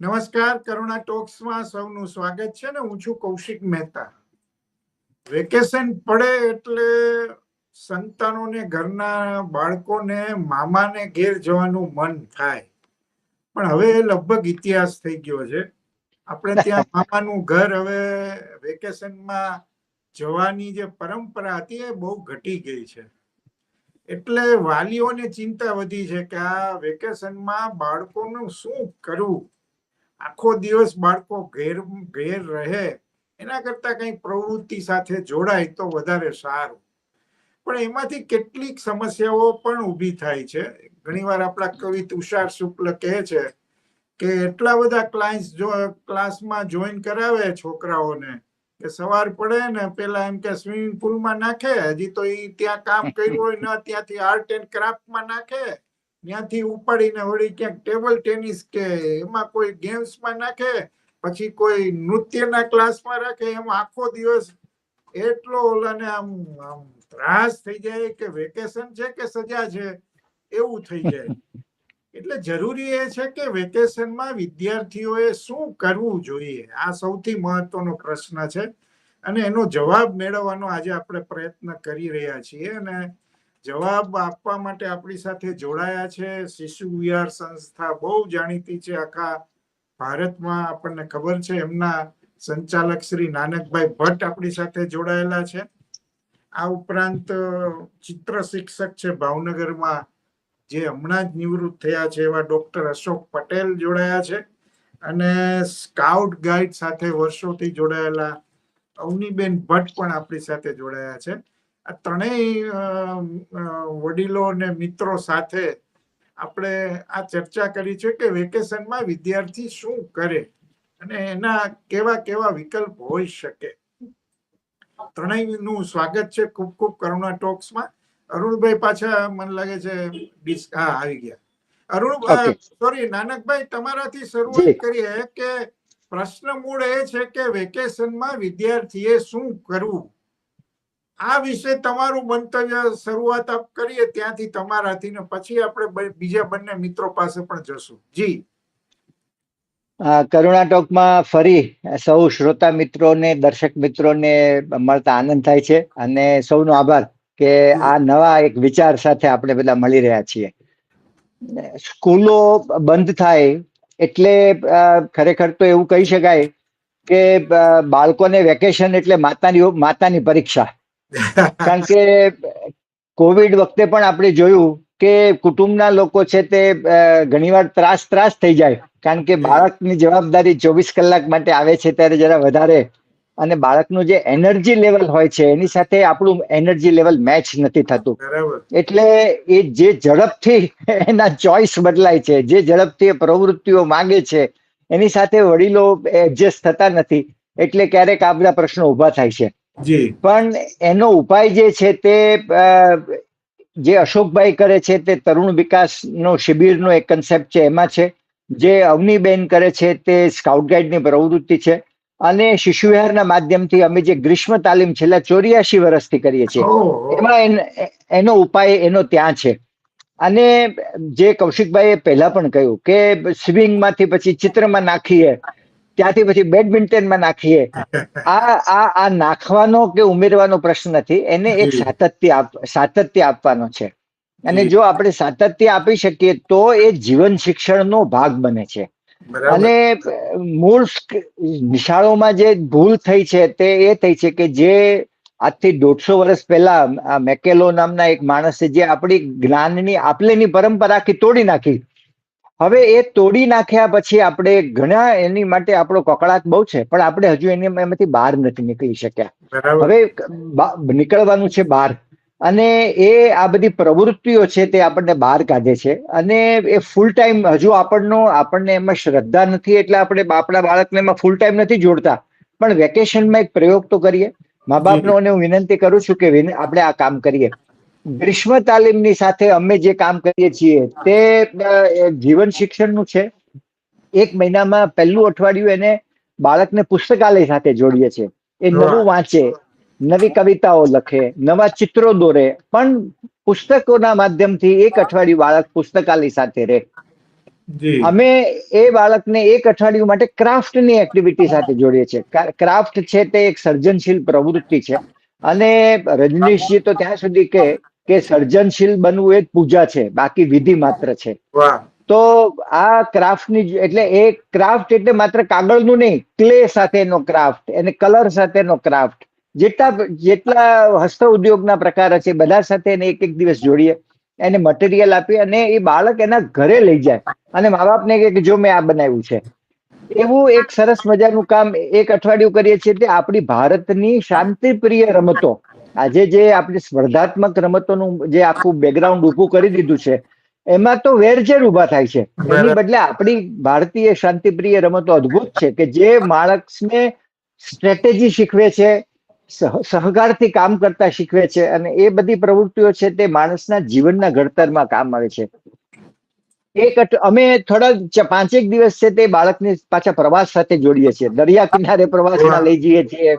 નમસ્કાર કરુણા ટોક્સમાં સૌનું સ્વાગત છે ને. હું છું કૌશિક મહેતા. વેકેશન પડે એટલે સંતાનોને ઘરના બાળકોને મામાને ઘેર જવાનું મન થાય. પણ હવે લગભગ ઇતિહાસ થઈ ગયો છે. આપણે ત્યાં મામાનું ઘર હવે વેકેશનમાં જવાની જે પરંપરા હતી એ બહુ ઘટી ગઈ છે. એટલે વાલીઓને ચિંતા વધી છે કે આ વેકેશનમાં બાળકોનું શું કરવું? આખો દિવસ બાળકો ઘેર ઘેર રહે, એના કરતા કંઈ પ્રવૃત્તિ સાથે જોડાય તો વધારે સારું. પણ એમાંથી કેટલીક સમસ્યાઓ પણ ઊભી થાય છે. ઘણીવાર આપણા કવિ તુષાર શુક્લ કહે છે કે એટલા બધા ક્લાઇન્ટ્સ જો, ક્લાસમાં જોઈન કરાવે છોકરાઓને કે સવાર પડે ને પેલા એમ કે સ્વિમિંગ પુલમાં નાખે, હજી તો એ ત્યાં કામ કર્યું હોય ન ત્યાંથી આર્ટ એન્ડ ક્રાફ્ટમાં નાખે. ત્યાંથી ઉપાડીને વળી ક્યાંક ટેબલ ટેનિસ કે એમાં કોઈ ગેમ્સમાં નાખે પછી કોઈ નૃત્યના ક્લાસમાં રાખે એમ આખો દિવસ એટલો ઓલાને આમ આમ ત્રાસ થઈ જાય કે વેકેશન છે કે સજા છે એવું થઈ જાય. એટલે જરૂરી એ છે કે વેકેશનમાં વિદ્યાર્થીઓએ શું કરવું જોઈએ? આ સૌથી મહત્વનો પ્રશ્ન છે. અને એનો જવાબ મેળવવાનો આજે આપણે પ્રયત્ન કરી રહ્યા છીએ અને જવાબ આપવા માટે આપણી સાથે જોડાયા છે. શિશુ વિહાર સંસ્થા બહુ જાણીતી છે. આખા ભારતમાં આપણને ખબર છે. એમના સંચાલક શ્રી નાનકભાઈ ભટ્ટ આપણી સાથે જોડાયેલા છે. આ ઉપરાંત ચિત્ર શિક્ષક છે ભાવનગરમાં, જે હમણાં જ નિવૃત્ત થયા છે એવા ડોક્ટર અશોક પટેલ જોડાયા છે. અને સ્કાઉટ ગાઈડ સાથે વર્ષોથી જોડાયેલા અવનીબેન ભટ્ટ પણ આપણી સાથે જોડાયા છે. આ ત્રણેય વડીલો અને મિત્રો સાથે આપણે આ ચર્ચા કરી છે કે વેકેશનમાં વિદ્યાર્થી શું કરે અને એના કેવા કેવા વિકલ્પ હોઈ શકે. ત્રણેયનું સ્વાગત છે ખૂબ ખૂબ કરુણા ટોક્સમાં. અરુણભાઈ પાછા મને લાગે છે હા આવી ગયા. અરુણ સોરી નાનકભાઈ તમારાથી શરૂઆત કરીએ કે પ્રશ્ન મૂળ એ છે કે વેકેશનમાં વિદ્યાર્થીએ શું કરવું? આ વિશે તમારું મંતવ્ય શરૂઆત આપ કરીએ, ત્યાંથી તમારાથી ને પછી આપણે બીજા બંને મિત્રો પાસે પણ જશું. જી. કરુણા ટોકમાં ફરી સૌ શ્રોતા મિત્રોને, દર્શક મિત્રોને મળતા આનંદ થાય છે અને સૌનો આભાર કે આ નવા એક વિચાર સાથે આપણે બધા મળી રહ્યા છીએ. સ્કૂલો બંધ થાય એટલે ખરેખર તો એવું કહી શકાય કે બાળકોને વેકેશન એટલે માતાની માતાની પરીક્ષા. કારણ કે કોવિડ વખતે પણ આપણે જોયું કે કુટુંબના લોકો છે તે ઘણીવાર ત્રાસ ત્રાસ થઈ જાય. કારણ કે બાળકની જવાબદારી ચોવીસ કલાક માટે આવે છે ત્યારે જરા વધારે. અને બાળકનું જે એનર્જી લેવલ હોય છે એની સાથે આપણું એનર્જી લેવલ મેચ નથી થતું. એટલે એ જે ઝડપથી એના ચોઈસ બદલાય છે જે ઝડપથી એ પ્રવૃત્તિઓ માંગે છે એની સાથે વડીલો એડજસ્ટ થતા નથી. એટલે ક્યારેક આ બધા પ્રશ્નો ઊભા થાય છે. પણ એનો ઉપાય જે છે તે જે અશોકભાઈ કરે છે તે તરુણ વિકાસનો શિબિરનો એક કન્સેપ્ટ છે એમાં છે. જે અવનીબેન કરે છે તે સ્કાઉટ ગાઈડની પ્રવૃત્તિ છે. અને શિશુવિહારના માધ્યમથી અમે જે ગ્રીષ્મ તાલીમ છેલ્લા ચોર્યાસી વર્ષથી કરીએ છીએ. એમાં એન- એનો ઉપાય એનો ત્યાં છે. અને જે કૌશિકભાઈએ પહેલા પણ કહ્યું કે સ્વિમિંગમાંથી પછી ચિત્રમાં નાખીએ. ત્યાંથી પછી બેડમિન્ટનમાં નાખીએ. આ આ આ નાખવાનો કે ઉમેરવાનો પ્રશ્ન નથી એને એક સાતત્ય સાતત્ય આપવાનો છે. અને જો. આપણે સાતત્ય આપી શકીએ તો એ જીવન શિક્ષણનો ભાગ બને છે. અને મૂળ નિશાળોમાં જે ભૂલ થઈ છે તે એ થઈ છે કે જે આજથી દોઢસો વર્ષ પહેલા મેકેલો નામના એક માણસે જે આપણી જ્ઞાનની આપલેની પરંપરા આખી તોડી નાખી હવે એ તોડી નાખ્યા પછી આપણે ઘણા એની માટે આપણો કકડાટ બહુ છે પણ આપણે હજુ એની એમાંથી બહાર નથી નીકળી શક્યા. હવે નીકળવાનું છે બહાર. અને એ આ બધી પ્રવૃત્તિઓ છે તે આપણને બહાર કાઢે છે. અને એ ફૂલ ટાઈમ હજુ આપણનો આપણને એમાં શ્રદ્ધા નથી એટલે આપણે આપણા બાળકને એમાં ફૂલ ટાઈમ નથી જોડતા. પણ વેકેશનમાં એક પ્રયોગ તો કરીએ. મા બાપનો અને હું વિનંતી કરું છું કે આપણે આ કામ કરીએ. ગ્રીષ્મ તાલીમની સાથે અમે જે કામ કરીએ છીએ તે જીવન શિક્ષણનું છે. એક મહિનામાં પહેલું અઠવાડિયું એને બાળકને પુસ્તકાલય સાથે જોડીએ છીએ. એ નવું વાંચે નવી કવિતાઓ લખે નવા ચિત્રો દોરે પણ પુસ્તકોના માધ્યમથી એક અઠવાડિયું બાળક પુસ્તકાલય સાથે રહે. અમે એ બાળકને એક અઠવાડિયું માટે ક્રાફ્ટની એક્ટિવિટી સાથે જોડીએ છીએ. ક્રાફ્ટ છે તે એક સર્જનશીલ પ્રવૃત્તિ છે. અને રજનીશજી તો ત્યાં સુધી કે કે સર્જનશીલ બનવું એક પૂજા છે બાકી વિધિ માત્ર છે. તો આ ક્રાફ્ટની એટલે એ ક્રાફ્ટ એટલે માત્ર કાગળનું નહીં ક્લે સાથેનો ક્રાફ્ટ અને કલર સાથેનો ક્રાફ્ટ. જેટલા જેટલા હસ્ત ઉદ્યોગના પ્રકાર છે બધા સાથે એને એક એક દિવસ જોડીએ એને મટીરિયલ આપીએ અને એ બાળક એના ઘરે લઈ જાય. અને મા બાપને કહે કે જો મેં આ બનાવ્યું છે. એવું એક સરસ મજાનું કામ એક અઠવાડિયું કરીએ છીએ તે આપણી ભારતની શાંતિપ્રિય રમતો આજે જે આપણી સ્પર્ધાત્મક રમતોનું જે આખું બેકગ્રાઉન્ડ ઊભું કરી દીધું છે એમાં તો વેરઝેર ઊભા થાય છે. એની બદલે આપણી ભારતીય શાંતિપ્રિય રમતો અદ્ભુત છે કે જે માણસને સ્ટ્રેટેજી શીખવે છે સહકારથી કામ કરતા શીખવે છે અને એ બધી પ્રવૃત્તિઓ છે તે માણસના જીવનના ઘડતરમાં કામ આવે છે. એક અમે થોડા પાંચેક દિવસ છે તે બાળકને પાછા પ્રવાસ સાથે જોડીએ છીએ. દરિયા કિનારે પ્રવાસમાં લઈ જઈએ છીએ.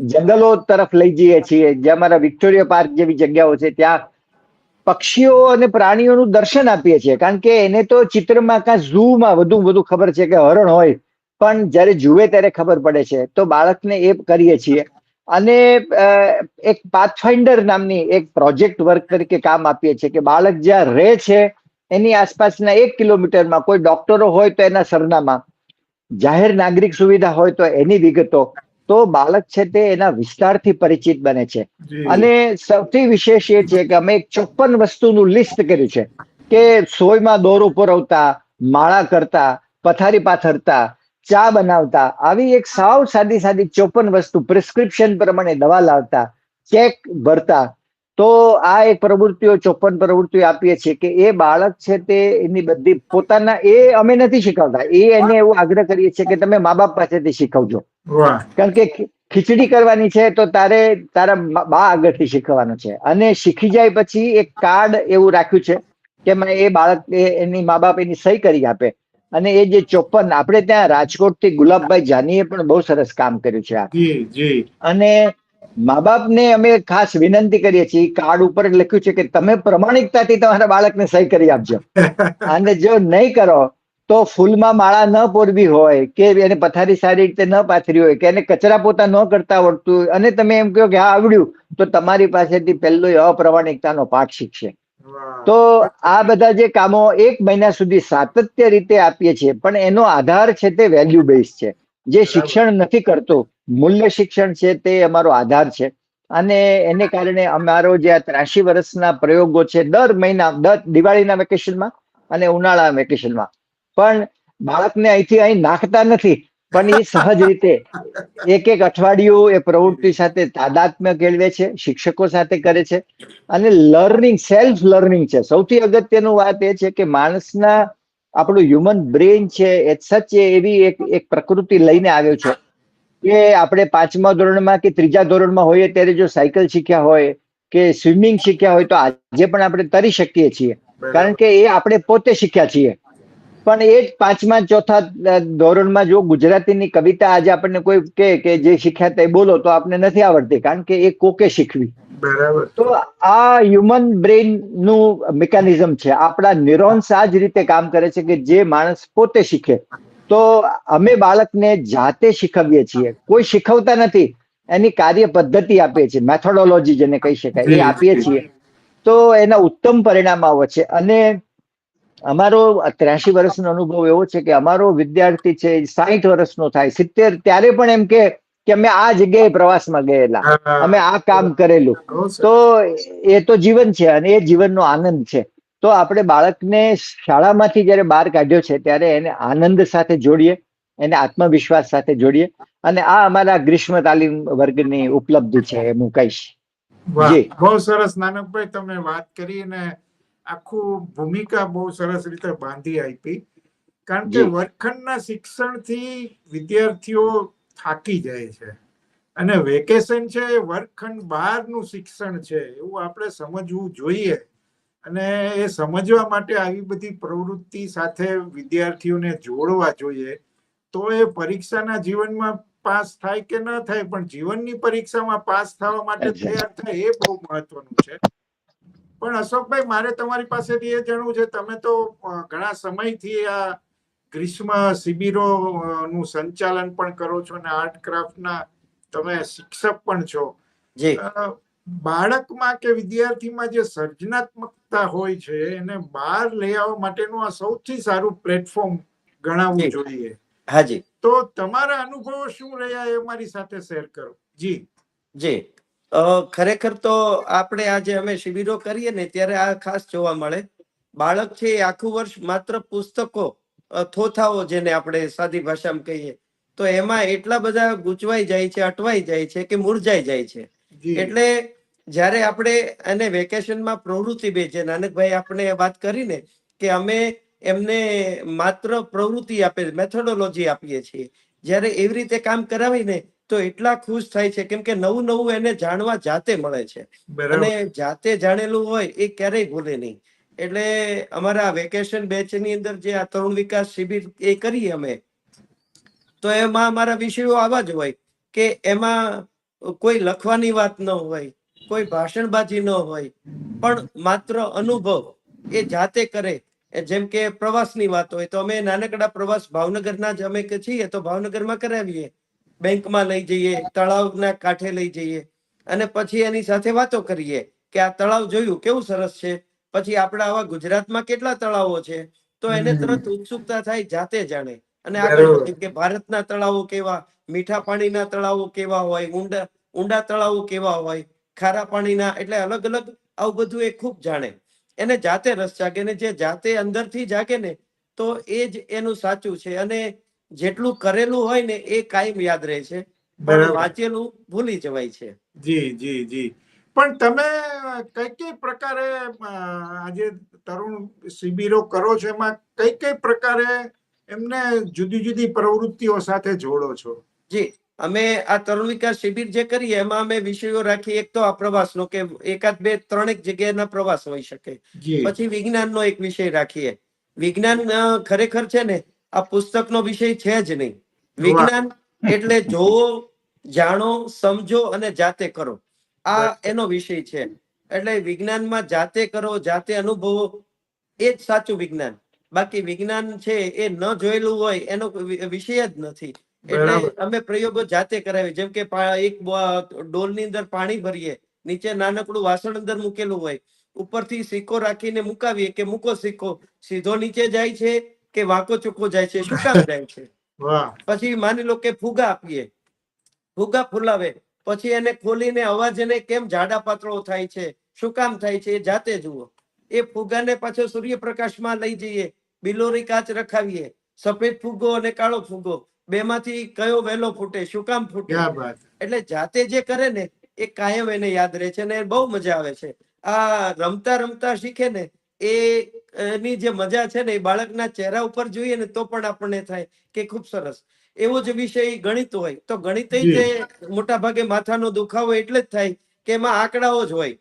જંગલો તરફ લઈ જઈએ છીએ, જ્યાં અમારા વિક્ટોરિયા પાર્ક જેવી જગ્યાઓ છે, ત્યાં પક્ષીઓ અને પ્રાણીઓનું દર્શન આપીએ છીએ. કારણ કે એને તો ચિત્રમાં કાં ઝૂમાં વધુ વધુ ખબર છે કે હરણ હોય, પણ જ્યારે જુએ ત્યારે ખબર પડે છે. તો બાળકને એ કરીએ છીએ. અને એક પાથફાઇન્ડર નામની એક પ્રોજેક્ટ વર્ક તરીકે કામ આપીએ છીએ કે બાળક જ્યાં રહે છે, એની આસપાસના એક કિલોમીટરમાં કોઈ ડોક્ટરો હોય તો એના સરનામા. જાહેર નાગરિક સુવિધા હોય તો એની વિગતો. તો બાળક છે તે એના વિસ્તારથી પરિચિત બને છે. અને સૌથી વિશેષ એ છે કે અમે એક ચોપન વસ્તુનું લિસ્ટ કર્યું છે કે સોયમાં દોરો પુરવતા માળા કરતા પથારી પાથરતા ચા બનાવતા આવી એક સાવ સાદી સાદી ચોપન વસ્તુ પ્રિસ્ક્રિપ્શન પ્રમાણે દવા લાવતા ચેક ભરતા. તો આ એક પ્રવૃત્તિઓ ચોપન પ્રવૃત્તિઓ આપીએ છીએ કે એ બાળક છે તે એની બધી પોતાના એ અમે નથી શીખવતા. એ એને એવું આગ્રહ કરીએ છીએ કે તમે મા બાપ પાસેથી શીખવજો. કારણ કે ખીચડી કરવાની છે તો તારે તારા બા આગળથી શીખવાનું છે. અને શીખી જાય પછી એક કાર્ડ એવું રાખ્યું છે કે એ બાળક એની મા બાપ એની સહી કરી આપે. અને એ જે ચોપન આપણે ત્યાં રાજકોટથી ગુલાબભાઈ જાનીએ પણ બહુ સરસ કામ કર્યું છે આ. અને મા બાપને અમે ખાસ વિનંતી કરીએ છીએ કાર્ડ ઉપર લખ્યું છે કે તમે પ્રમાણિકતાથી તમારા બાળકને સહી કરી આપજો. અને જો નહીં કરો તો ફૂલમાં માળા ન પોરવી હોય કે એને પથારી સારી રીતે ન પાથરી હોય કે એને કચરા પોતા ન કરતા આવડતું હોય અને તમે એમ કહો કે હા આવડ્યું તો તમારી પાસેથી પહેલો અપ્રમાણિકતાનો પાઠ શીખશે. તો આ બધા જે કામો એક મહિના સુધી સાતત્ય રીતે આપીએ છીએ પણ એનો આધાર છે તે વેલ્યુ બેઝ છે. જે શિક્ષણ નથી કરતું મૂલ્ય શિક્ષણ છે તે અમારો આધાર છે. અને એને કારણે અમારો જે આ ત્રાસી વર્ષના પ્રયોગો છે દર મહિના દર દિવાળીના વેકેશનમાં અને ઉનાળા વેકેશનમાં પણ બાળકને અહીંથી અહીં નાખતા નથી. પણ એ સહજ રીતે એક એક અઠવાડિયું એ પ્રવૃત્તિ સાથે તાદાત્મ્ય કેળવે છે શિક્ષકો સાથે કરે છે અને લર્નિંગ સેલ્ફ લર્નિંગ છે. સૌથી અગત્યનું વાત એ છે કે માણસના આપણું હ્યુમન બ્રેઇન છે એ સચ એવી એક એક પ્રકૃતિ લઈને આવ્યો છે કે આપણે પાંચમા ધોરણમાં કે ત્રીજા ધોરણમાં હોઈએ ત્યારે જો સાયકલ શીખ્યા હોય કે સ્વિમિંગ શીખ્યા હોય તો આજે પણ આપણે તરી શકીએ છીએ. કારણ કે એ આપણે પોતે શીખ્યા છીએ. પણ એ જ પાંચમા ચોથા ધોરણમાં જો ગુજરાતીની કવિતા આજે આપણને કોઈ કે કે જે શીખ્યા તે બોલો તો આપણે નથી આવડતી કારણ કે એ કોકે શીખવી. બરાબર. તો આ હ્યુમન બ્રેનનું મિકેનિઝમ છે. આપણા ન્યુરોન્સ આ જ રીતે કામ કરે છે કે જે માણસ પોતે શીખે. તો અમે બાળકને જાતે શીખવીએ છીએ. કોઈ શીખવતા નથી. એની કાર્ય પદ્ધતિ આપીએ છીએ. મેથોડોલોજી જેને કહી શકાય એ આપીએ છીએ. તો એના ઉત્તમ પરિણામ આવે છે. અને અમારો ત્ર્યાસી વર્ષનો અનુભવ એવો છે કે અમારો વિદ્યાર્થી છે સાહીઠ વર્ષનો થાય. સિત્તેર ત્યારે પણ એમ કે કે અમે આ જગ્યાએ પ્રવાસમાં ગયેલા. અમે આ કામ કરેલું. તો એ તો જીવન છે અને એ જીવનનો આનંદ છે. તો આપણે બાળકને શાળામાંથી જ્યારે બહાર કાઢ્યો છે ત્યારે એને આનંદ સાથે જોડીએ એને આત્મવિશ્વાસ સાથે જોડીએ અને આ અમારા ગ્રીષ્મ તાલીમ વર્ગની ઉપલબ્ધિ છે હું કહીશ. બહુ સરસ. નાનકભાઈ તમે વાત કરી અને આખું ભૂમિકા બહુ સરસ રીતે બાંધી આપી. કારણ કે વર્ગખંડના શિક્ષણથી વિદ્યાર્થીઓ થાકી જાય છે. અને વેકેશન છે એ વર્ગખંડ બહારનું શિક્ષણ છે એવું આપણે સમજવું જોઈએ. અને એ સમજવા માટે આવી બધી પ્રવૃત્તિ સાથે વિદ્યાર્થીઓને જોડવા જોઈએ. તો એ પરીક્ષાના જીવનમાં પાસ થાય કે ન થાય પણ જીવનની પરીક્ષામાં પાસ થવા માટે તૈયાર થાય એ બહુ મહત્વનું છે. પણ અશોકભાઈ મારે તમારી પાસેથી એ જાણવું છે તમે તો ઘણા સમયથી આ ગ્રીષ્મ શિબિરો નું સંચાલન પણ કરો છો અને આર્ટ ક્રાફ્ટના તમે શિક્ષક પણ છો. જી. બાળકમાં કે વિદ્યાર્થીમાં જે સર્જનાત્મકતા હોય છે એને બહાર લઈ આવવા માટેનું આ સૌથી સારું પ્લેટફોર્મ ગણાવવું જોઈએ. હાજી તો તમારા અનુભવો શું રહ્યા એ મારી સાથે શેર કરો. જી. જી. ખરેખર તો આપણે આજે અમે શિબિરો કરીએ ને ત્યારે આ ખાસ જોવા મળે. બાળક છે એ આખું વર્ષ માત્ર પુસ્તકો થોથાઓ જેને આપણે સાદી ભાષામાં કહીએ તો એમાં એટલા બધા ગૂંચવાઈ જાય છે અટવાઈ જાય છે કે મુરઝાઈ જાય છે. એટલે જ્યારે આપણે એને વેકેશનમાં પ્રવૃત્તિ બે છે નાનકભાઈ આપણે વાત કરીને કે અમે એમને માત્ર પ્રવૃત્તિ આપે મેથોડોલોજી આપીએ છીએ. જ્યારે એવી રીતે કામ કરાવીને તો એટલા ખુશ થાય છે. કેમ કે નવું નવું એને જાણવા જાતે મળે છે. અને જાતે જાણેલું હોય એ ક્યારેય ભૂલે નહીં. એટલે અમારા વેકેશન બેચની અંદર જે આ તરુણ વિકાસ શિબિર એ કરીએ અમે તો એમાં અમારા વિષયો આવા જ હોય કે એમાં કોઈ લખવાની વાત ન હોય કોઈ ભાષણબાજી ન હોય પણ માત્ર અનુભવ એ જાતે કરે. જેમ કે પ્રવાસની વાત હોય તો અમે નાનકડા પ્રવાસ ભાવનગરના જ અમે છીએ તો ભાવનગરમાં કરાવીએ. બેંકમાં લઈ જઈએ તળાવના કાંઠે લઈ જઈએ અને પછી એની સાથે વાતો કરીએ કે આ તળાવ જોયું કેવું સરસ છે? પછી આપણા આવા ગુજરાતમાં કેટલા તળાવો છે? તો એને. તરત ઉત્સુકતા થાય જાતે જાણે. અને આગળ કે ભારતના તળાવો કેવા મીઠા પાણીના તળાવો કેવા હોય ઊંડા ઊંડા તળાવો કેવા હોય ખારા પાણીના એટલે અલગ અલગ આવું બધું એ ખૂબ જાણે. એને જાતે રસ જાગે ને જે જાતે અંદરથી જાગે ને તો એ જ એનું સાચું છે. અને જેટલું કરેલું હોય ને એ કાયમ યાદ રહે છે. પણ વાંચેલું ભૂલી જવાય છે. જી જી જી. પણ તમે કઈ કઈ પ્રકારે આજે તરુણ શિબિરો કરો છો એમાં કઈ કઈ પ્રકારે એમને જુદી જુદી પ્રવૃત્તિઓ સાથે જોડો છો? જી અમે આ તરુણ વિકાસ શિબિર જે કરીએ એમાં અમે વિષયો રાખીએ. એક તો આ પ્રવાસનો કે એકાદ બે ત્રણેક જગ્યાના પ્રવાસ હોઈ શકે. પછી વિજ્ઞાનનો એક વિષય રાખીએ. વિજ્ઞાન ખરેખર છે ને આ પુસ્તકનો વિષય છે જ નહીં. વિજ્ઞાન એટલે જોવો જાણો સમજો અને જાતે કરો. આ એનો વિષય છે. એટલે વિજ્ઞાનમાં જાતે કરો જાતે અનુભવો એ જ સાચું વિજ્ઞાન. બાકી વિજ્ઞાન છે એ ન જોયેલું હોય એનો વિષય જ નથી. એટલે અમે પ્રયોગો જાતે કરાવીએ. જેમ કે એક ડોલની અંદર પાણી ભરીએ નીચે નાનકડું વાસણ અંદર મૂકેલું હોય ઉપરથી સિક્કો રાખીને મુકાવીએ કે મૂકો સિક્કો. સીધો નીચે જાય છે કે વાંકો ચૂકો જાય છે શું કામ જાય છે. પછી માની લો કે ફુગા આપીએ. ફુગા ફૂલાવે. પછી એને ખોલીને અવાજ એને કેમ જાડા પાતળો થાય છે શું કામ થાય છે એ જાતે જુઓ. એ ફુગાને પાછો સૂર્યપ્રકાશમાં લઈ જઈએ બિલોરી કાચ રખાવીએ. સફેદ ફુગો અને કાળો ફુગો. બેમાંથી કયો વહેલો ફૂટે શું કામ ફૂટે? એટલે જાતે જે કરે ને એ કાયમ એને યાદ રહે છે અને બહુ મજા આવે છે. આ રમતા રમતા શીખે ને એ એની જે મજા છે ને એ બાળકના ચહેરા ઉપર જોઈએ ને તો પણ આપણને થાય કે ખૂબ સરસ. એવો જ વિષય ગણિત હોય તો ગણિત જી. મોટા ભાગે માથાનો દુખાવો એટલે જ થાય કે એમાં આંકડાઓ જ હોય.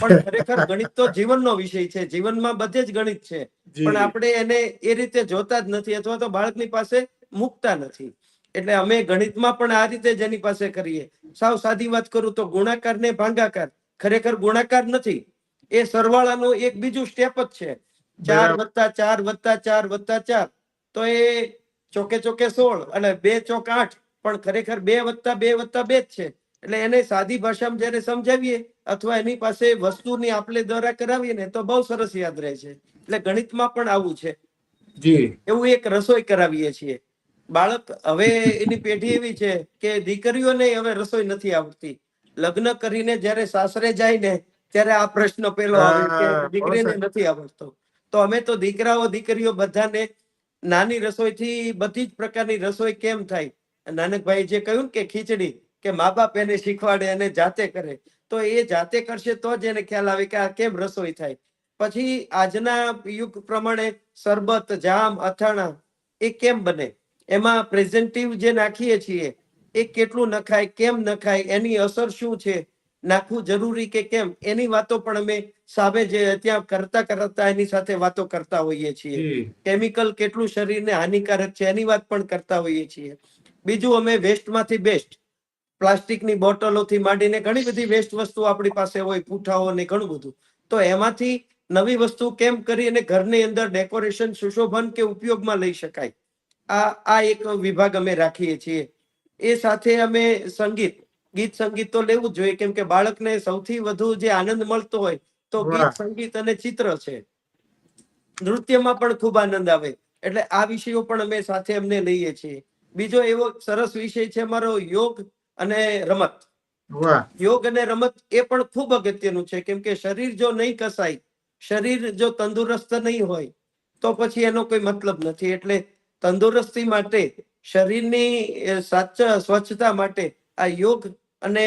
પણ ખરેખર ગણિત તો જીવનનો વિષય છે. જીવનમાં બધે જ ગણિત છે. પણ આપણે એને એ રીતે જોતા જ નથી અથવા તો બાળકની પાસે મૂકતા નથી. એટલે અમે ગણિતમાં પણ આ રીતે જ એની પાસે કરીએ. સાવ સાદી વાત કરું તો ગુણાકાર ને ભાંગાકાર. ખરેખર ગુણાકાર નથી. એ સરવાળાનું એક બીજું સ્ટેપ જ છે. ચાર વત્તા ચાર વત્તા ચાર વત્તા ચાર. તો એ ચોકે ચોકે સોળ અને બે ચોક આઠ. પણ ખરેખર બે વત્તા બે વત્તા બે જ છે. એટલે એને સાદી ભાષામાં જયારે સમજાવીએ અથવા એની પાસે વસ્તુની આપલે દ્વારા કરાવીએ ને તો બહુ સરસ યાદ રહે છે. એટલે ગણિતમાં પણ આવું છે. જી. એવું એક રસોઈ કરાવીએ છીએ. બાળક હવે એની પેઢી એવી છે કે દીકરીઓને હવે રસોઈ નથી આવડતી. લગ્ન કરીને જયારે સાસરે જાય ને ત્યારે આ પ્રશ્ન પેલો દીકરીને નથી આવડતો. તો અમે તો દીકરાઓ દીકરીઓ બધાને નાની રસોઈથી બધી જ પ્રકારની રસોઈ કેમ થાય? નાનકભાઈ જે કહ્યું કે ખીચડી કે મા બાપ એને શીખવાડે અને જાતે કરે તો એ જાતે કરશે તો જ એને ખ્યાલ આવે કે આ કેમ રસોઈ થાય. પછી આજના યુગ પ્રમાણે શરબત જામ અથાણા એ કેમ બને? એમાં પ્રેઝન્ટિવ જે નાખીએ છીએ એ કેટલું નખાય કેમ નખાય એની અસર શું છે? નાખવું જરૂરી કે કેમ? એની વાતો પણ અમે સામે જે ત્યાં કરતા કરતા એની સાથે વાતો કરતા હોઈએ છીએ. કેમિકલ કેટલું શરીરને હાનિકારક છે એની વાત પણ કરતા હોઈએ છીએ. બીજું અમે વેસ્ટમાંથી બેસ્ટ પ્લાસ્ટિકની બોટલોથી માંડીને ઘણી બધી વેસ્ટ વસ્તુ આપણી પાસે હોય પૂઠાઓ ને ઘણું બધું. તો એમાંથી નવી વસ્તુ કેમ કરી અને ઘરની અંદર ડેકોરેશન સુશોભન કે ઉપયોગમાં લઈ શકાય? આ આ એક વિભાગ અમે રાખીએ છીએ. એ સાથે અમે સંગીત ગીત સંગીત તો લેવું જ જોઈએ કેમ કે બાળકને સૌથી વધુ જે આનંદ મળતો હોય તો ગીત સંગીત અને ચિત્ર છે. નૃત્યમાં પણ ખૂબ આનંદ આવે. એટલે આ વિષયો પણ અમે સાથે અમને લઈએ છીએ. બીજો એવો સરસ વિષય છે અમારો યોગ અને રમત. યોગ અને રમત એ પણ ખૂબ અગત્યનું છે કેમ કે શરીર જો નહીં કસાય શરીર જો તંદુરસ્ત નહીં હોય તો પછી એનો કોઈ મતલબ નથી. એટલે તંદુરસ્તી માટે શરીરની સ્વચ્છતા માટે આ યોગ અને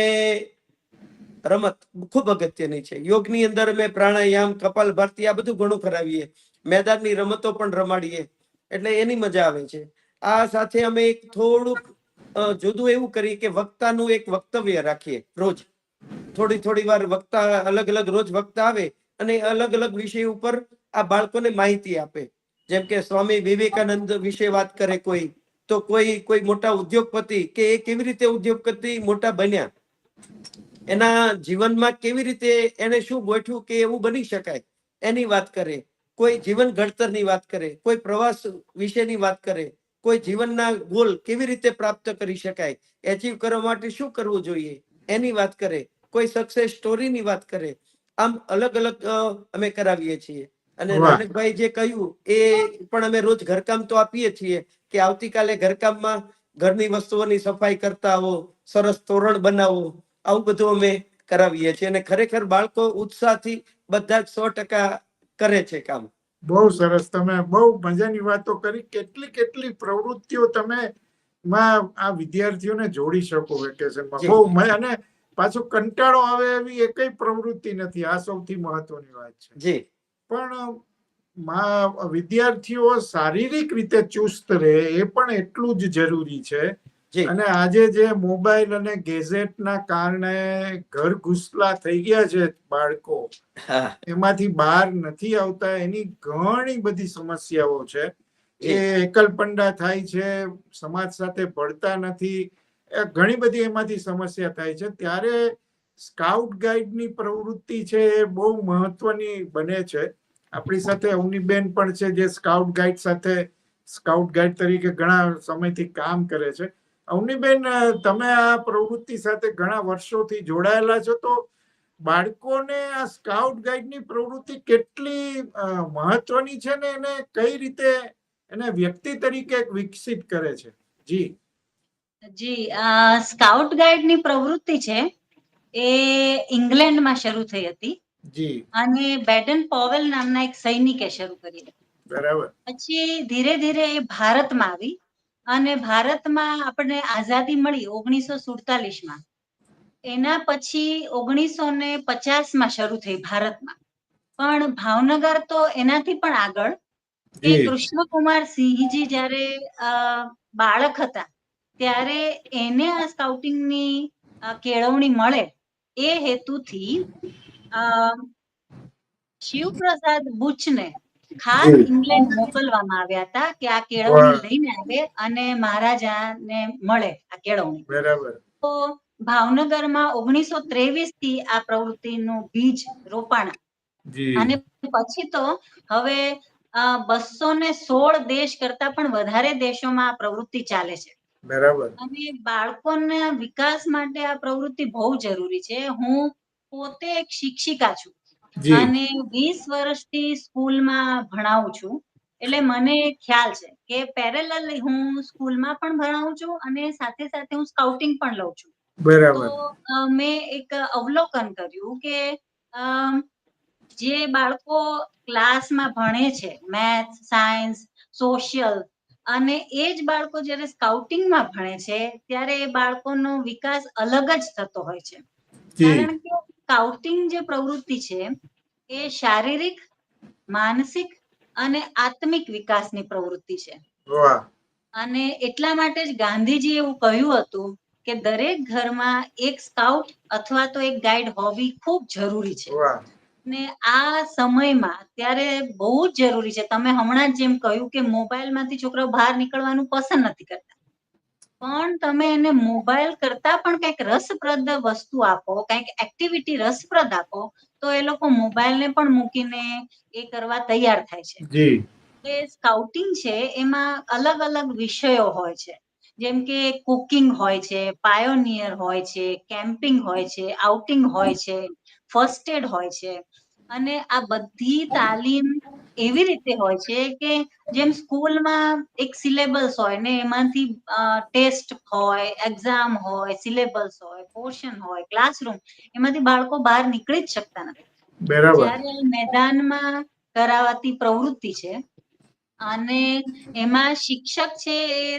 રમત ખૂબ અગત્યની છે. યોગની અંદર અમે પ્રાણાયામ કપાલભાતી આ બધું ઘણું કરાવીએ. મેદાનની રમતો પણ રમાડીએ. એટલે એની મજા આવે છે. આ સાથે અમે એક થોડુંક જુદું એવું કરીએ કે વક્તાનું એક વક્તવ્ય રાખીએ રોજ. થોડી થોડી વાર વક્તા, અલગ અલગ રોજ વક્તા આવે અને અલગ અલગ વિષય ઉપર આ બાળકોને માહિતી આપે. જેમ કે સ્વામી વિવેકાનંદ વિશે વાત કરે કોઈ. તો કોઈ કોઈ મોટા ઉદ્યોગપતિ કે એ કેવી રીતે ઉદ્યોગપતિ મોટા બન્યા? એના જીવનમાં કેવી રીતે એને શું ગોઠવું કે એવું બની શકાય? એની વાત કરે. કોઈ જીવન ઘડતરની વાત કરે. કોઈ પ્રવાસ વિશેની વાત કરે. કોઈ જીવનના ગોલ કેવી રીતે પ્રાપ્ત કરી શકાય? એચીવ કરવા માટે શું કરવું જોઈએ? એની વાત કરે. કોઈ સક્સેસ સ્ટોરીની વાત કરે. આમ અલગ અલગ અમે કરાવીએ છીએ. અને નાનકભાઈ જે કહ્યું એ પણ અમે રોજ ઘરકામ તો આપીએ છીએ કે આવતીકાલે ઘરકામમાં ઘરની વસ્તુઓની સફાઈ કરતા આવો સરસ તોરણ બનાવો આવું બધું અમે કરાવીએ છીએ. અને ખરેખર બાળકો ઉત્સાહથી બધા જ સો ટકા કરે છે કામ. બહુ સરસ. તમે બહુ મજાની વાતો કરી. કેટલી કેટલી પ્રવૃત્તિઓ તમે માં આ વિદ્યાર્થીઓને જોડી શકો વેકેશનમાં. બહુ અને પાછો કંટાળો આવે એવી એકય પ્રવૃત્તિ નથી. આ સૌથી મહત્વની વાત છે. જી. પણ મા- વિદ્યાર્થીઓ શારીરિક રીતે ચુસ્ત રહે એ પણ એટલું જ જરૂરી છે. અને આજે જે મોબાઈલ અને ગેઝેટના કારણે ઘર ઘુસલા થઈ ગયા છે બાળકો એમાંથી બહાર નથી આવતા એની ઘણી બધી સમસ્યાઓ છે. એ એકલપંડા થાય છે સમાજ સાથે ભળતા નથી એ ઘણી બધી એમાંથી સમસ્યા થાય છે. ત્યારે સ્કાઉટ ગાઈડની પ્રવૃત્તિ છે એ બહુ મહત્વની બને છે. આપણી સાથે અવનીબેન પણ છે, જે સ્કાઉટ ગાઈડ સાથે સ્કાઉટ ગાઈડ તરીકે ઘણા સમયથી કામ કરે છે. અવનીબેન, તમે આ પ્રવૃત્તિ સાથે ઘણા વર્ષોથી જોડાયેલા છો, તો બાળકોને આ સ્કાઉટ ગાઈડની પ્રવૃત્તિ કેટલી મહત્વની છે ને એને કઈ રીતે એને વ્યક્તિ તરીકે વિકસિત કરે છે? જી. જી સ્કાઉટ ગાઈડની પ્રવૃત્તિ છે, એ ઇંગ્લેન્ડમાં શરૂ થઈ હતી. જી. અને બેડન પોવેલ નામના એક સૈનિકે શરૂ કરી બરાબર. પછી ધીરે ધીરે એ ભારતમાં આવી અને ભારતમાં આપણને આઝાદી મળી ઓગણીસો સુડતાલીસમાં એના પછી ઓગણીસો ને પચાસમાં શરૂ થઈ ભારતમાં. પણ ભાવનગર તો એનાથી પણ આગળ. એ કૃષ્ણકુમાર સિંહજી જ્યારે બાળક હતા ત્યારે એને આ સ્કાઉટિંગની કેળવણી મળે એ હેતુથી શિવપ્રસાદ બુચને ખાસ ઇંગ્લેન્ડ મોકલવામાં આવ્યા હતા કે આ કેળવણી લઈને આવે અને મહારાજાને મળે આ કેળવણી. બરાબર. તો ભાવનગરમાં ઓગણીસો ત્રેવીસથી આ પ્રવૃત્તિનું બીજ રોપાણ. અને પછી તો હવે બસો ને સોળ દેશ કરતા પણ વધારે દેશોમાં આ પ્રવૃત્તિ ચાલે છે. બરાબર. અને બાળકોના વિકાસ માટે આ પ્રવૃત્તિ બહુ જરૂરી છે. હું પોતે એક શિક્ષિકા છું. અને વીસ વર્ષથી સ્કૂલમાં ભણાવું છું. એટલે મને ખ્યાલ છે કે પેરેલલ હું સ્કૂલમાં પણ ભણાવું છું અને સાથે સાથે હું સ્કાઉટિંગ પણ લઉં છું. તો બરાબર મેં એક અવલોકન કર્યું કે જે બાળકો ક્લાસમાં ભણે છે મેથ્સ સાયન્સ સોશિયલ અને એ જ બાળકો જ્યારે સ્કાઉટિંગમાં ભણે છે ત્યારે એ બાળકોનો વિકાસ અલગ જ થતો હોય છે. કારણ કે સ્કાઉટિંગ જે પ્રવૃત્તિ છે એ શારીરિક માનસિક અને આત્મિક વિકાસની પ્રવૃત્તિ છે. અને એટલા માટે જ ગાંધીજી એવું કહ્યું હતું કે દરેક ઘરમાં એક સ્કાઉટ અથવા તો એક ગાઈડ હોવી ખૂબ જરૂરી છે. ને આ સમયમાં અત્યારે બહુ જ જરૂરી છે. તમે હમણાં જ જેમ કહ્યું કે મોબાઈલમાંથી છોકરાઓ બહાર નીકળવાનું પસંદ નથી કરતા. પણ તમે એને મોબાઈલ કરતા પણ કંઈક રસપ્રદ વસ્તુ આપો કંઈક એક્ટિવિટી રસપ્રદ આપો તો એ લોકો મોબાઈલને પણ મૂકીને એ કરવા તૈયાર થાય છે. જી. કે સ્કાઉટિંગ છે એમાં અલગ અલગ વિષયો હોય છે. જેમ કે કુકિંગ હોય છે પાયોનિયર હોય છે કેમ્પિંગ હોય છે આઉટિંગ હોય છે ફર્સ્ટ એડ હોય છે. અને આ બધી તાલીમ એવી રીતે હોય છે કે જેમ સ્કૂલમાં એક સિલેબસ હોય ને એમાંથી ટેસ્ટ હોય એક્ઝામ હોય સિલેબસ હોય પોર્શન હોય ક્લાસરૂમ એમાંથી બાળકો બહાર નીકળી જ શકતા નથી. જયારે મેદાનમાં કરાવાતી પ્રવૃત્તિ છે અને એમાં શિક્ષક છે એ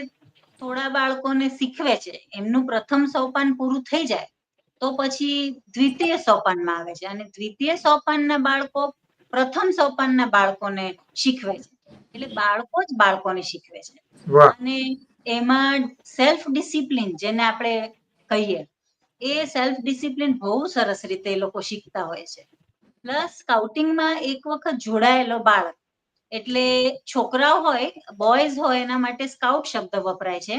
થોડા બાળકોને શીખવે છે એમનું પ્રથમ સોપાન પૂરું થઈ જાય તો પછી દ્વિતીય સોપાનમાં આવે છે. અને દ્વિતીય સોપાનના બાળકો પ્રથમ સોપાનના બાળકોને શીખવે છે. એટલે બાળકો જ બાળકોને શીખવે છે. અને એમાં સેલ્ફ ડિસિપ્લિન જેને આપણે કહીએ એ સેલ્ફ ડિસિપ્લિન બહુ સરસ રીતે એ લોકો શીખતા હોય છે. પ્લસ સ્કાઉટિંગમાં એક વખત જોડાયેલો બાળક એટલે છોકરાઓ હોય બોયઝ હોય એના માટે સ્કાઉટ શબ્દ વપરાય છે.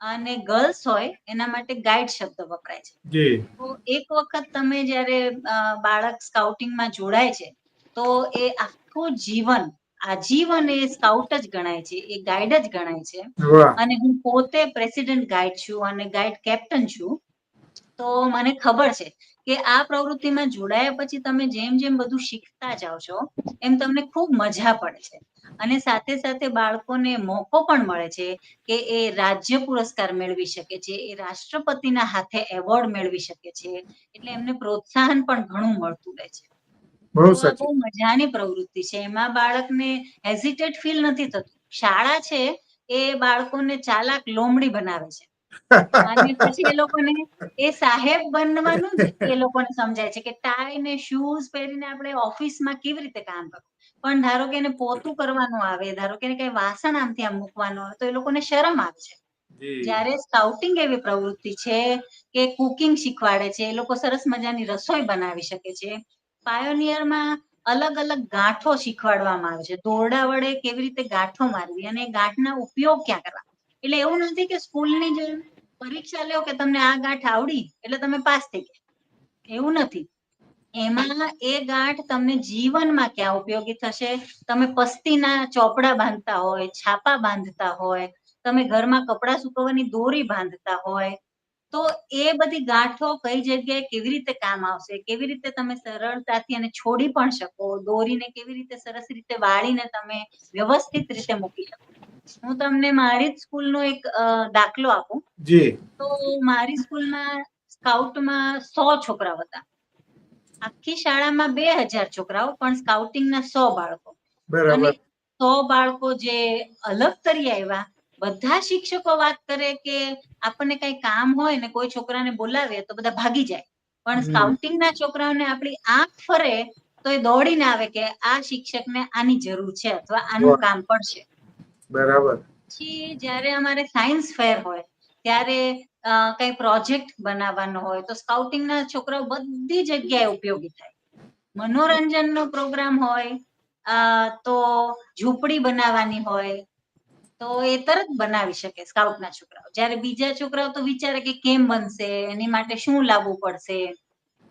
અને ગર્લ્સ હોય એના માટે ગાઈડ શબ્દ વપરાય છે. તો એક વખત તમે જ્યારે બાળક સ્કાઉટિંગમાં જોડાય છે તો એ આખું જીવન આજીવન એ સ્કાઉટ જ ગણાય છે એ ગાઈડ જ ગણાય છે. અને હું પોતે પ્રેસિડેન્ટ ગાઈડ છું અને ગાઈડ કેપ્ટન છું. તો મને ખબર છે કે આ પ્રવૃત્તિમાં જોડાયા પછી તમે જેમ જેમ બધું શીખતા જાઓ છો એમ તમને ખૂબ મજા પડે છે. અને સાથે સાથે બાળકોને મોકો પણ મળે છે કે એ રાજ્ય પુરસ્કાર મેળવી શકે છે એ રાષ્ટ્રપતિના હાથે એવોર્ડ મેળવી શકે છે. એટલે એમને પ્રોત્સાહન પણ ઘણું મળતું રહે છે. બહુ સાચી મજાની પ્રવૃત્તિ છે. એમાં બાળકને હેઝિટેટ ફીલ નથી થતું. શાળા છે એ બાળકોને ચાલાક લોમડી બનાવે છે. અને પછી એ લોકોને એ સાહેબ બનવાનું જ એ લોકોને સમજાય છે કે ટાઈ ને શૂઝ પહેરીને આપણે ઓફિસમાં કેવી રીતે કામ કરવું? પણ ધારો કે એને પોતું કરવાનું આવે ધારો કે એને કઈ વાસણ આમથી આમ મૂકવાનું આવે તો એ લોકોને શરમ આવે છે. જ્યારે સ્કાઉટિંગ એવી પ્રવૃત્તિ છે કે કુકિંગ શીખવાડે છે એ લોકો સરસ મજાની રસોઈ બનાવી શકે છે. પાયોનિયરમાં અલગ અલગ ગાંઠો શીખવાડવામાં આવે છે. દોરડા વડે કેવી રીતે ગાંઠો મારવી અને ગાંઠના ઉપયોગ ક્યાં કરવા? એટલે એવું નથી કે સ્કૂલની જે પરીક્ષા લ્યો કે તમને આ ગાંઠ આવડી એટલે તમે પાસ થઈ ગયા. એવું નથી. એમાં એ ગાંઠ તમને જીવનમાં ક્યાં ઉપયોગી થશે? તમે પસ્તીના ચોપડા બાંધતા હોય, છાપા બાંધતા હોય, તમે ઘરમાં કપડાં સુકવવાની દોરી બાંધતા હોય તો એ બધી ગાંઠો કઈ જગ્યાએ કેવી રીતે કામ આવશે? કેવી રીતે તમે સરળતાથી અને છોડી પણ શકો? દોરીને કેવી રીતે સરસ રીતે વાળીને તમે વ્યવસ્થિત રીતે મૂકી શકો? હું તમને મારી જ સ્કૂલનો એક દાખલો આપું. જી. તો મારી સ્કૂલમાં સ્કાઉટમાં સો છોકરાઓ હતા. આખી શાળામાં બે હજાર છોકરાઓ પણ સ્કાઉટિંગના સો બાળકો. અને સો બાળકો જે અલગ તરી આવ્યા બધા શિક્ષકો વાત કરે કે આપણને કઈ કામ હોય ને કોઈ છોકરાને બોલાવે તો બધા ભાગી જાય. પણ સ્કાઉટિંગ ના છોકરાઓને આપણી આંખ ફરે તો એ દોડીને આવે કે આ શિક્ષકને આની જરૂર છે અથવા આનું કામ પડશે બરાબર. પછી જ્યારે અમારે સાયન્સ ફેર હોય ત્યારે કઈ પ્રોજેક્ટ બનાવવાનો હોય તો સ્કાઉટિંગના છોકરાઓ બધી જગ્યાએ ઉપયોગી થાય. મનોરંજનનો પ્રોગ્રામ હોય તો ઝૂંપડી બનાવવાની હોય તો એ તરત બનાવી શકે સ્કાઉટના છોકરાઓ. જ્યારે બીજા છોકરાઓ તો વિચારે કે કેમ બનશે એની માટે શું લાવવું પડશે?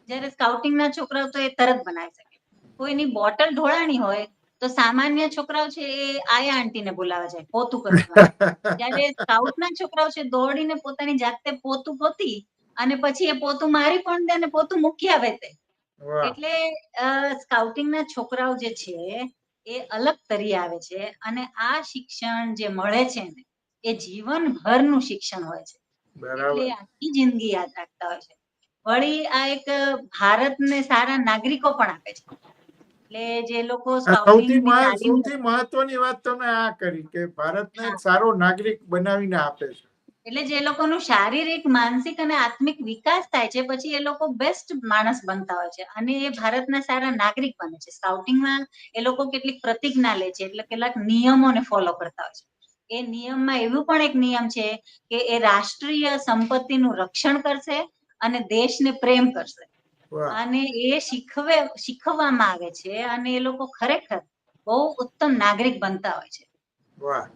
જ્યારે સ્કાઉટિંગના છોકરાઓ તો એ તરત બનાવી શકે. કોઈની બોટલ ઢોળાણી હોય તો સામાન્ય છોકરાઓ છે એ આયા આંટીને બોલાવા જાય પોતું કરવા માટે. જ્યારે સ્કાઉટના છોકરાઓ છે દોડીને પોતાની જાતે પોતું પોતી અને પછી એ પોતું મારી પણ દે અને પોતું મૂકી આવે તે. એટલે સ્કાઉટિંગના છોકરાઓ જે છે એ અલગ તરી આવે છે અને આ શિક્ષણ જે મળે છે ને એ જીવનભરનું શિક્ષણ હોય છે. એટલે આખી જિંદગી યાદ રાખતા હોય છે. વળી આ એક ભારતને સારા નાગરિકો પણ આપે છે. એટલે જે લોકો સૌથી મહત્વની વાત તમે આ કરી કે ભારતને સારો નાગરિક બનાવીને આપે છે. એટલે જે લોકોનું શારીરિક માનસિક અને આત્મિક વિકાસ થાય છે પછી એ લોકો બેસ્ટ માણસ બનતા હોય છે. અને એ ભારતના સારા નાગરિક બને છે. સ્કાઉટિંગમાં એ લોકો કેટલીક પ્રતિજ્ઞા લે છે એટલે કેટલાક નિયમોને ફોલો કરતા હોય છે. એ નિયમમાં એવું પણ એક નિયમ છે કે એ રાષ્ટ્રીય સંપત્તિનું રક્ષણ કરશે અને દેશને પ્રેમ કરશે. અને એ શીખવે શીખવવામાં આવે છે અને એ લોકો ખરેખર બહુ ઉત્તમ નાગરિક બનતા હોય છે. વાહ.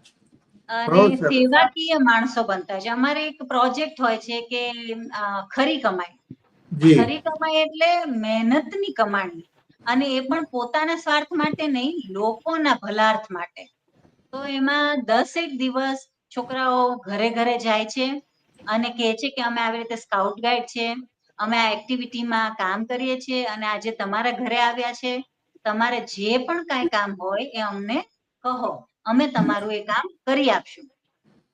અને સેવાકીય માણસો બનતા હોય છે. અમારે એક પ્રોજેક્ટ હોય છે કે ખરી કમાઈ. ખરી કમાઈ એટલે મહેનતની કમાણી. અને એ પણ પોતાના સ્વાર્થ માટે નહીં લોકોના ભલાર્થ માટે. તો એમાં દસેક દિવસ છોકરાઓ ઘરે ઘરે જાય છે અને કહે છે કે અમે આવી રીતે સ્કાઉટ ગાઈડ છે. અમે આ એક્ટિવિટીમાં કામ કરીએ છીએ અને આજે તમારા ઘરે આવ્યા છે. તમારે જે પણ કાંઈ કામ હોય એ અમને કહો. અમે તમારું એ કામ કરી આપશું.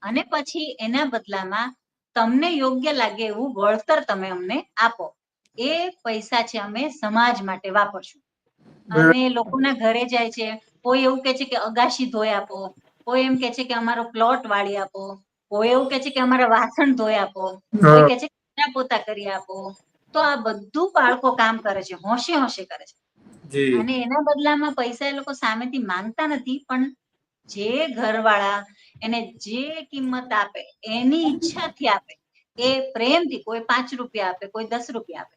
અને પછી એના બદલામાં તમને યોગ્ય લાગે એવું વળતર તમે અમને આપો. એ પૈસા છે અમે સમાજ માટે વાપરશું. અમે લોકોના ઘરે જાય છે કોઈ એવું કે છે કે અગાશી ધોઈ આપો કોઈ એમ કે છે કે અમારો પ્લોટ વાળી આપો કોઈ એવું કે છે કે અમારા વાસણ ધોઈ આપો કોઈ કે છે કે પોતા કરી આપો. તો આ બધું બાળકો કામ કરે છે હોશે હોશે કરે છે. અને એના બદલામાં પૈસા એ લોકો સામેથી માંગતા નથી પણ જે ઘરવાળા એને જે કિંમત આપે એની ઈચ્છાથી આપે એ પ્રેમથી કોઈ પાંચ રૂપિયા આપે કોઈ દસ રૂપિયા આપે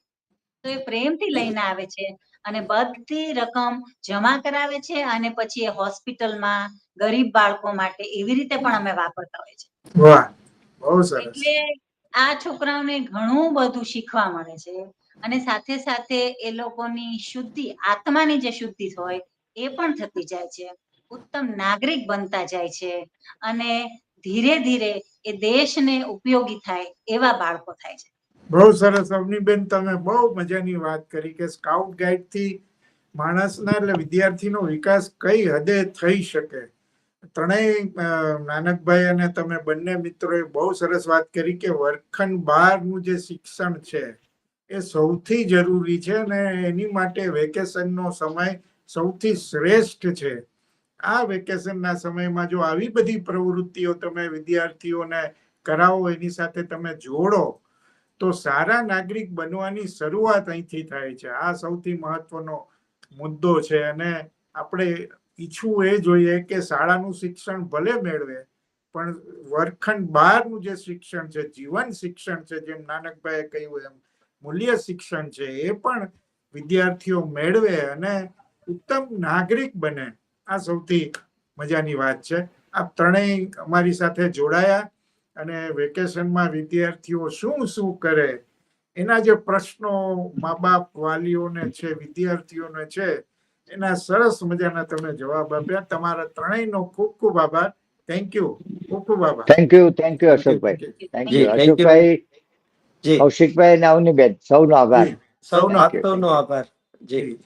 તો એ પ્રેમથી લઈને આવે છે અને બધી રકમ જમા કરાવે છે અને પછી એ હોસ્પિટલમાં ગરીબ બાળકો માટે એવી રીતે પણ અમે વાપરતા હોય છે. એટલે આ છોકરાઓને ઘણું બધું શીખવા મળે છે અને સાથે સાથે એ લોકોની શુદ્ધિ આત્માની જે શુદ્ધિ હોય એ પણ થતી જાય છે. ઉત્તમ નાગરિક બનતા જાય છે અને ધીરે ધીરે એ દેશને ઉપયોગી થાય એવા બાળકો થાય છે. બહુ સરસ. અવનીબેન, તમે બહુ મજાની વાત કરી કે સ્કાઉટ ગાઈડથી માણસના એટલે વિદ્યાર્થીનો વિકાસ કઈ હદે થઈ શકે? ત્રણેય નાનકભાઈ અને તમે બંને મિત્રોએ બહુ સરસ વાત કરી કે વર્ગખંડ બહારનું જે શિક્ષણ છે એ સૌથી જરૂરી છે અને એની માટે વેકેશનનો સમય સૌથી શ્રેષ્ઠ છે. આ વેકેશનના સમયમાં જો આવી બધી પ્રવૃત્તિઓ તમે વિદ્યાર્થીઓને કરાવો, એની સાથે તમે જોડો, તો સારા નાગરિક બનવાની શરૂઆત અહીંથી થાય છે. આ સૌથી મહત્વનો મુદ્દો છે અને આપણે ઈચ્છવું એ જોઈએ કે શાળાનું શિક્ષણ ભલે મેળવે, પણ વર્ગખંડ બહારનું જે શિક્ષણ છે, જીવન શિક્ષણ છે, જેમ નાનકભાઈએ કહ્યું એમ, મૂલ્ય શિક્ષણ છે, એ પણ વિદ્યાર્થીઓ મેળવે અને ઉત્તમ નાગરિક બને. આ સૌથી મજાની વાત છે. આપ ત્રણેય અમારી સાથે જોડાયા અને વેકેશનમાં વિદ્યાર્થીઓ શું શું કરે એના જે પ્રશ્નો મા બાપ વાલીઓને છે વિદ્યાર્થીઓને છે એના સરસ મજાના તમે જવાબ આપ્યા. તમારા ત્રણેયનો ખૂબ ખૂબ આભાર. થેન્ક યુ ખૂબ ખૂબ આભાર. Thank you thank you Ashokbhai. Thank ji, you. અશોકભાઈ કૌશિકભાઈ અને અવનીબેન સૌનો આભાર. સૌનો સૌનો આભાર. જી.